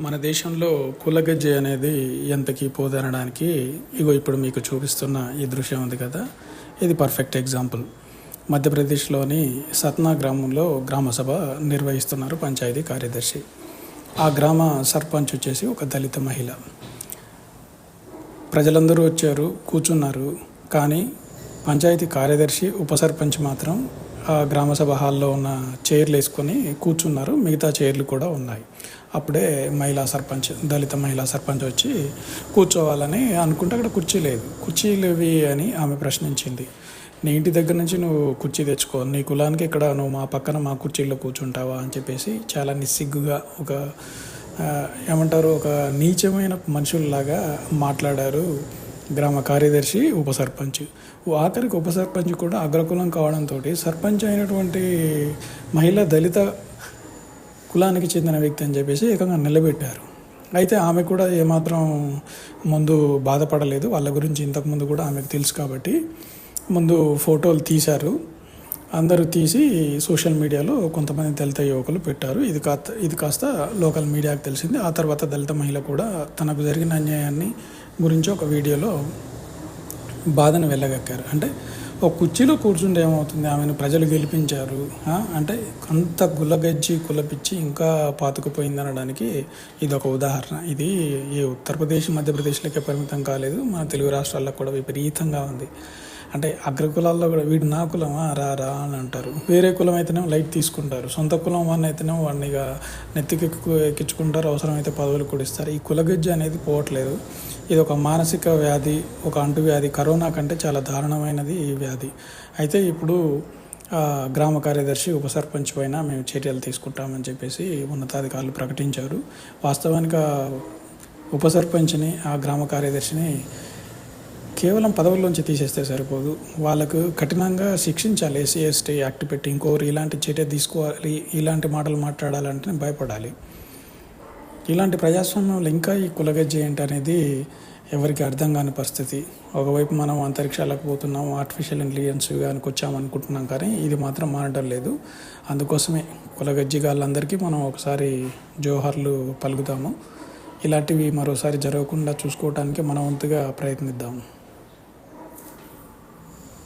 మన దేశంలో కులగజ్జె అనేది ఎంతకి పోదనడానికి ఇగో ఇప్పుడు మీకు చూపిస్తున్న ఈ దృశ్యం ఉంది కదా ఇది పర్ఫెక్ట్ ఎగ్జాంపుల్ మధ్యప్రదేశ్లోని సత్నా గ్రామంలో గ్రామసభ నిర్వహిస్తున్నారు పంచాయతీ కార్యదర్శి. ఆ గ్రామ సర్పంచ్ వచ్చేసి ఒక దళిత మహిళ. ప్రజలందరూ వచ్చారు కూర్చున్నారు కానీ పంచాయతీ కార్యదర్శి ఉప సర్పంచ్ మాత్రం గ్రామ సభ హాల్లో ఉన్న చైర్లు వేసుకొని కూర్చున్నారు. మిగతా చైర్లు కూడా ఉన్నాయి. అప్పుడే మహిళా సర్పంచ్ దళిత మహిళా సర్పంచ్ వచ్చి కూర్చోవాలని అనుకుంటే అక్కడ కుర్చీ లేదు. కుర్చీలు అని ఆమె ప్రశ్నించింది. నీ ఇంటి దగ్గర నుంచి నువ్వు కుర్చీ తెచ్చుకో. నీ కులానికి ఇక్కడ నువ్వు మా పక్కన మా కుర్చీలో కూర్చుంటావా? అని చెప్పేసి చాలా నిస్సిగ్గుగా ఒక ఏమంటారు ఒక నీచమైన మనుషుల్లాగా మాట్లాడారు గ్రామ కార్యదర్శి ఉప సర్పంచ్ ఆఖరికి ఉప సర్పంచ్ కూడా అగ్రకులం కావడంతో సర్పంచ్ అయినటువంటి మహిళ దళిత కులానికి చెందిన వ్యక్తి అని చెప్పేసి ఏకంగా నిలబెట్టారు. అయితే ఆమె కూడా ఏమాత్రం ముందు బాధపడలేదు. వాళ్ళ గురించి ఇంతకుముందు కూడా ఆమెకు తెలుసు కాబట్టి ముందు ఫోటోలు తీశారు. అందరూ తీసి సోషల్ మీడియాలో కొంతమంది దళిత యువకులు పెట్టారు. ఇది కాస్త ఇది కాస్త లోకల్ మీడియాకు తెలిసింది. ఆ తర్వాత దళిత మహిళ కూడా తనకు జరిగిన అన్యాయాన్ని గురించి ఒక వీడియోలో బాధను వెళ్ళగక్కారు. అంటే ఒక కుర్చీలో కూర్చుంటే ఏమవుతుంది? ఆమెను ప్రజలు గెలిపించారు. అంటే అంత గుల్లగజ్జి కులపిచ్చి ఇంకా పాతుకుపోయింది అనడానికి ఇది ఒక ఉదాహరణ. ఇది ఈ ఉత్తరప్రదేశ్ మధ్యప్రదేశ్లకే పరిమితం కాలేదు. మన తెలుగు రాష్ట్రాల్లో కూడా విపరీతంగా ఉంది. అంటే అగ్రకులాల్లో కూడా వీడు నా కులమా? రా రా అని అంటారు. వేరే కులం అయితేనే లైట్ తీసుకుంటారు. సొంత కులం వాడిని అయితేనే వాడిని ఇక నెత్తికి ఎక్కించుకుంటారు. అవసరమైతే పదవులు కూడా ఇస్తారు. ఈ కులగజ్జ అనేది పోవట్లేదు. ఇది ఒక మానసిక వ్యాధి ఒక అంటువ్యాధి కరోనా కంటే చాలా దారుణమైనది ఈ వ్యాధి. అయితే ఇప్పుడు ఆ, గ్రామ కార్యదర్శి ఉప సర్పంచ్ పైన మేము చర్యలు తీసుకుంటామని చెప్పేసి ఉన్నతాధికారులు ప్రకటించారు. వాస్తవానికి ఉప సర్పంచ్ని ఆ గ్రామ కార్యదర్శిని కేవలం పదవుల్లోంచి తీసేస్తే సరిపోదు. వాళ్ళకు కఠినంగా శిక్షించాలి. ఎస్సీ ఎస్టీ యాక్ట్ పెట్టి ఇంకోరు ఇలాంటి చర్య తీసుకోవాలి ఇలాంటి మాటలు మాట్లాడాలంటే భయపడాలి. ఇలాంటి ప్రజాస్వామ్యంలో ఇంకా ఈ కులగజ్జి ఏంటి అనేది ఎవరికి అర్థం కాని పరిస్థితి. ఒకవైపు మనం అంతరిక్షాలకు పోతున్నాం ఆర్టిఫిషియల్ ఇంటెలిజెన్స్ దానికి వచ్చామనుకుంటున్నాం కానీ ఇది మాత్రం మానడం లేదు. అందుకోసమే కులగజ్జి వాళ్ళందరికీ మనం ఒకసారి జోహర్లు పలుకుతాము ఇలాంటివి మరోసారి జరగకుండా చూసుకోవడానికి మన వంతుగా ప్రయత్నిద్దాము